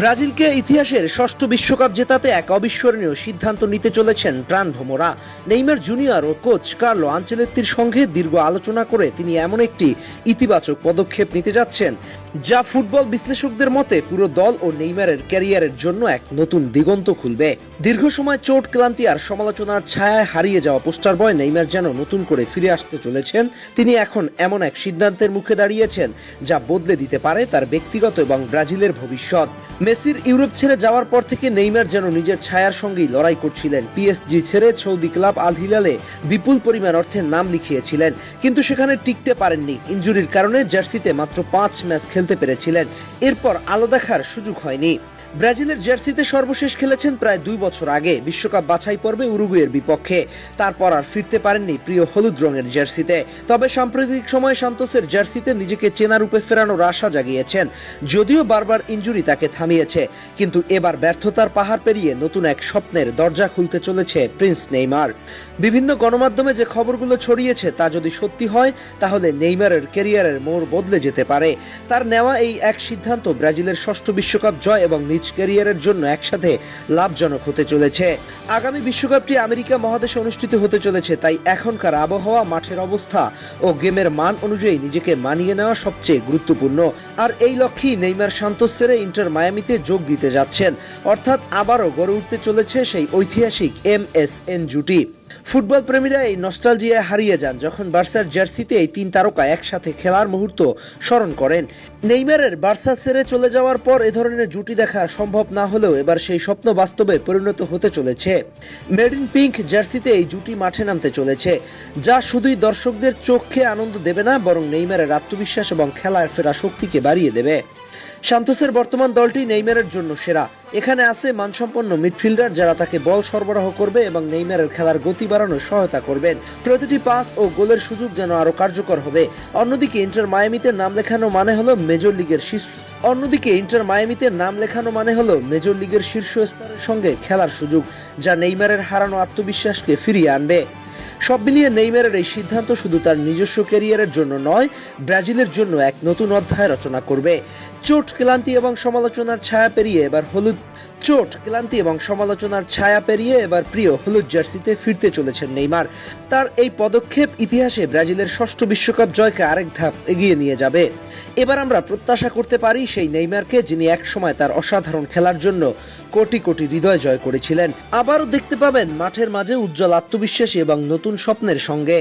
ব্রাজিলকে ইতিহাসের ষষ্ঠ বিশ্বকাপ জেতাতে এক অবিস্মরণীয় সিদ্ধান্ত নিতে চলেছেন প্রাণভোমরা নেইমার জুনিয়র ও কোচ কার্লো আঞ্চলেত্তির সঙ্গে দীর্ঘ আলোচনা করে তিনি এমন একটি ইতিবাচক পদক্ষেপ নিতে যাচ্ছেন, যা ফুটবল বিশ্লেষকদের মতে পুরো দল ও নেইমারের ক্যারিয়ারের জন্য এক নতুন দিগন্ত খুলবে। দীর্ঘ সময় চোট, ক্লান্তি আর সমালোচনার ছায়ায় হারিয়ে যাওয়া পোস্টার বয় নেইমার যেন নতুন করে ফিরে আসতে চলেছেন, তিনি এখন এমন এক সিদ্ধান্তের মুখে দাঁড়িয়েছেন, যা বদলে দিতে পারে তার ব্যক্তিগত এবং ব্রাজিলের ভবিষ্যৎ। মেসির ইউরোপ ছেড়ে যাওয়ার পর থেকে নেইমার যেন নিজের ছায়ার সঙ্গেই লড়াই করছিলেন। পিএসজি ছেড়ে সৌদি ক্লাব আল হিলালে বিপুল পরিমাণ অর্থে নাম লিখিয়েছিলেন, কিন্তু সেখানে টিকতে পারেননি। ইঞ্জুরির কারণে জার্সিতে মাত্র পাঁচ ম্যাচ খেলতে পেরেছিলেন। এরপর আলো দেখার সুযোগ হয়নি। ব্রাজিলের জার্সিতে সর্বশেষ খেলেছেন প্রায় দুই বছর আগে। বিশ্বকাপ বাছাই পর্বে উরুগুয়ের বিপক্ষে। তারপর আর ফিরতে পারেননি প্রিয় হলুদ রঙের জার্সিতে। তবে সাম্প্রতিক সময়ে সান্তোসের জার্সিতে নিজেকে চেনা রূপে ফেরানোর আশা জাগিয়েছেন। যদিও বারবার ইনজুরি তাকে থামিয়েছে, কিন্তু এবার ব্যর্থতার পাহাড় পেরিয়ে নতুন এক স্বপ্নের দরজা খুলতে চলেছে প্রিন্স নেইমার। বিভিন্ন গণমাধ্যমে যে খবরগুলো ছড়িয়েছে তা যদি সত্যি হয়, তাহলে নেইমারের ক্যারিয়ারের মোড় বদলে যেতে পারে। তার নেওয়া এই এক সিদ্ধান্ত ব্রাজিলের ষষ্ঠ বিশ্বকাপ জয় এবং ক্যারিয়ারের জন্য একসাথে লাভজনক হতে চলেছে। আগামী বিশ্বকাপটি আমেরিকা মহাদেশে অনুষ্ঠিত হতে চলেছে, তাই এখনকার আবহাওয়া, মাঠের অবস্থা ও গেমের মান অনুযায়ী নিজেকে মানিয়ে নেওয়া সবচেয়ে গুরুত্বপূর্ণ। আর এই লক্ষ্যেই নেইমার সান্তোস ছেড়ে ইন্টার মায়ামিতে যোগ দিতে যাচ্ছেন। অর্থাৎ আবারও গড়ে উঠতে চলেছে সেই ঐতিহাসিক এম এস এন জুটি। ফুটবল প্রেমীরা এই নস্টালজিয়ায় হারিয়ে যান যখন বার্সার জার্সিতে এই তিন তারকা একসাথে খেলার মুহূর্ত স্মরণ করেন। নেইমারের বার্সা ছেড়ে চলে যাওয়ার পর এ ধরনের জুটি দেখা সম্ভব না হলেও এবার সেই স্বপ্ন বাস্তবে পরিণত হতে চলেছে। মেড ইন পিঙ্ক জার্সিতে এই জুটি মাঠে নামতে চলেছে, যা শুধুই দর্শকদের চোখে আনন্দ দেবে না, বরং নেইমারের আত্মবিশ্বাস এবং খেলায় ফেরা শক্তিকে বাড়িয়ে দেবে। সান্তোসের বর্তমান দলটি নেইমারের জন্য সেরা। এখানে আছে মানসম্পন্ন মিডফিল্ডার যারা তাকে বল সরবরাহ করবে এবং নেইমারের খেলার গতি বাড়ানোর সহায়তা করবেন। প্রতিটি পাস ও গোলের সুযোগ যেন আরও কার্যকর হবে। অন্যদিকে ইন্টার মায়ামিতে নাম লেখানো মানে হলো মেজর লিগের শীর্ষ অন্যদিকে ইন্টার মায়ামিতে নাম লেখানো মানে হলো মেজর লিগের শীর্ষ স্তরের সঙ্গে খেলার সুযোগ, যা নেইমারের হারানো আত্মবিশ্বাসকে ফিরিয়ে আনবে। সব মিলিয়ে নেইমারের এই সিদ্ধান্ত শুধু তার নিজস্ব ক্যারিয়ারের জন্য নয়, ব্রাজিলের জন্য এক নতুন অধ্যায় রচনা করবে। চোট, ক্লান্তি এবং সমালোচনার ছায়া পেরিয়ে এবার হলুদ চোট, ক্লান্তি এবং সমালোচনার ছায়া পেরিয়ে এবার প্রিয় হলুদ জার্সিতে ফিরতে চলেছেন নেইমার। তার এই পদক্ষেপ ইতিহাসে ব্রাজিলের ষষ্ঠ বিশ্বকাপ জয়কে আরেক ধাপ এগিয়ে নিয়ে যাবে। এবার আমরা প্রত্যাশা করতে পারি সেই নেইমারকে, যিনি একসময় তার অসাধারণ খেলার জন্য কোটি কোটি হৃদয় জয় করেছিলেন। আবারও দেখতে পাবেন মাঠের মাঝে উজ্জ্বল আত্মবিশ্বাসী এবং নতুন স্বপ্নের সঙ্গে।